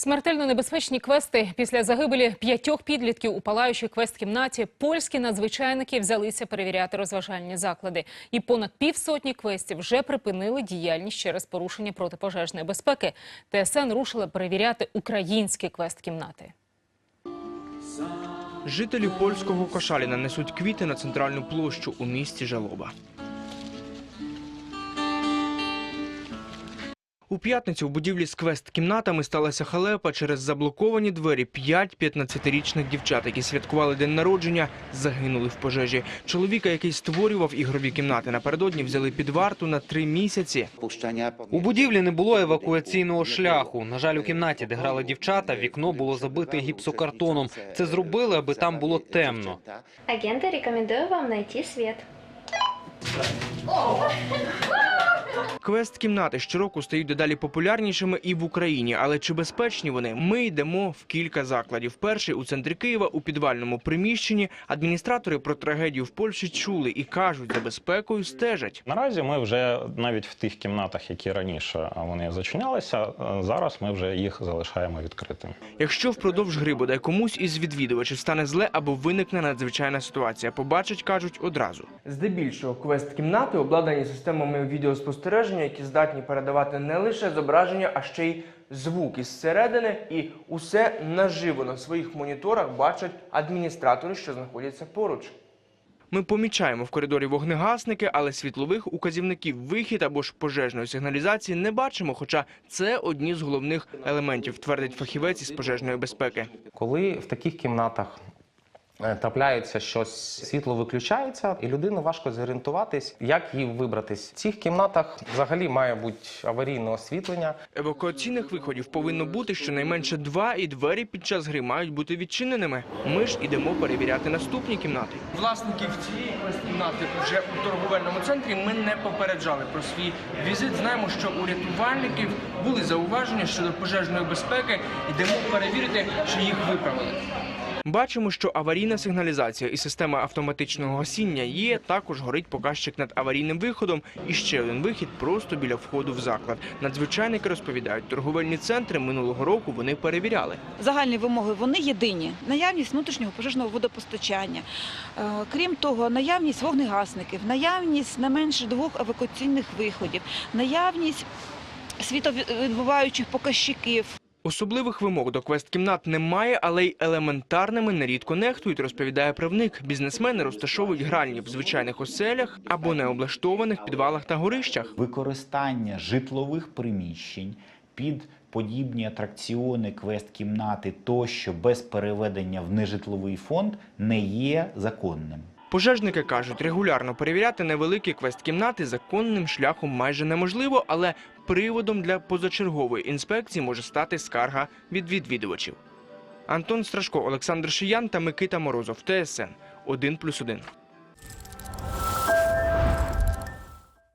Смертельно небезпечні квести після загибелі п'ятьох підлітків у палаючій квест-кімнаті польські надзвичайники взялися перевіряти розважальні заклади. І понад півсотні квестів вже припинили діяльність через порушення протипожежної безпеки. ТСН рушила перевіряти українські квест-кімнати. Жителі польського Кошаліна несуть квіти на центральну площу у місті Жалоба. У п'ятницю в будівлі з квест-кімнатами сталася халепа через заблоковані двері. П'ять 15-річних дівчат, які святкували день народження, загинули в пожежі. Чоловіка, який створював ігрові кімнати, напередодні взяли під варту на три місяці. У будівлі не було евакуаційного шляху. На жаль, у кімнаті, де грали дівчата, вікно було забите гіпсокартоном. Це зробили, аби там було темно. Агенты, рекомендую вам найти свет. Квест-кімнати щороку стають дедалі популярнішими і в Україні. Але чи безпечні вони? Ми йдемо в кілька закладів. Перший у центрі Києва у підвальному приміщенні. Адміністратори про трагедію в Польщі чули і кажуть, за безпекою стежать. Наразі ми вже навіть в тих кімнатах, які раніше вони зачинялися, зараз ми вже їх залишаємо відкритими. Якщо впродовж гри бодай комусь із відвідувачів стане зле або виникне надзвичайна ситуація, побачать, кажуть одразу. Здебільшого квест-кімнати обладнані системами відеоспостереження, які здатні передавати не лише зображення, а ще й звук із середини, і усе наживо на своїх моніторах бачать адміністратори, що знаходяться поруч. Ми помічаємо в коридорі вогнегасники, але світлових указівників вихід або ж пожежної сигналізації не бачимо, хоча це одні з головних елементів, твердить фахівець із пожежної безпеки. Коли в таких кімнатах трапляється щось, світло виключається, і людину важко зорієнтуватись, як їй вибратись. В цих кімнатах взагалі має бути аварійне освітлення. Евакуаційних виходів повинно бути щонайменше два, і двері під час гри мають бути відчиненими. Ми ж ідемо перевіряти наступні кімнати. Власників цієї кімнати вже у торговельному центрі ми не попереджали про свій візит. Знаємо, що у рятувальників були зауваження щодо пожежної безпеки. Йдемо перевірити, чи їх виправили. Бачимо, що аварійна сигналізація і система автоматичного гасіння є. Також горить показчик над аварійним виходом. І ще один вихід просто біля входу в заклад. Надзвичайники розповідають, торговельні центри минулого року вони перевіряли. Загальні вимоги вони єдині: наявність внутрішнього пожежного водопостачання. Е, Крім того, наявність вогнегасників, наявність не менше двох евакуаційних виходів, наявність світовідбуваючих показчиків. Особливих вимог до квест-кімнат немає, але й елементарними нерідко нехтують, розповідає правник. Бізнесмени розташовують гральні в звичайних оселях або необлаштованих підвалах та горищах. використання житлових приміщень під подібні атракціони, квест-кімнати тощо без переведення в нежитловий фонд не є законним. Пожежники кажуть, регулярно перевіряти невеликі квест-кімнати законним шляхом майже неможливо, але приводом для позачергової інспекції може стати скарга від відвідувачів. Антон Страшко, Олександр Шиян та Микита Морозов. ТСН 1+,1.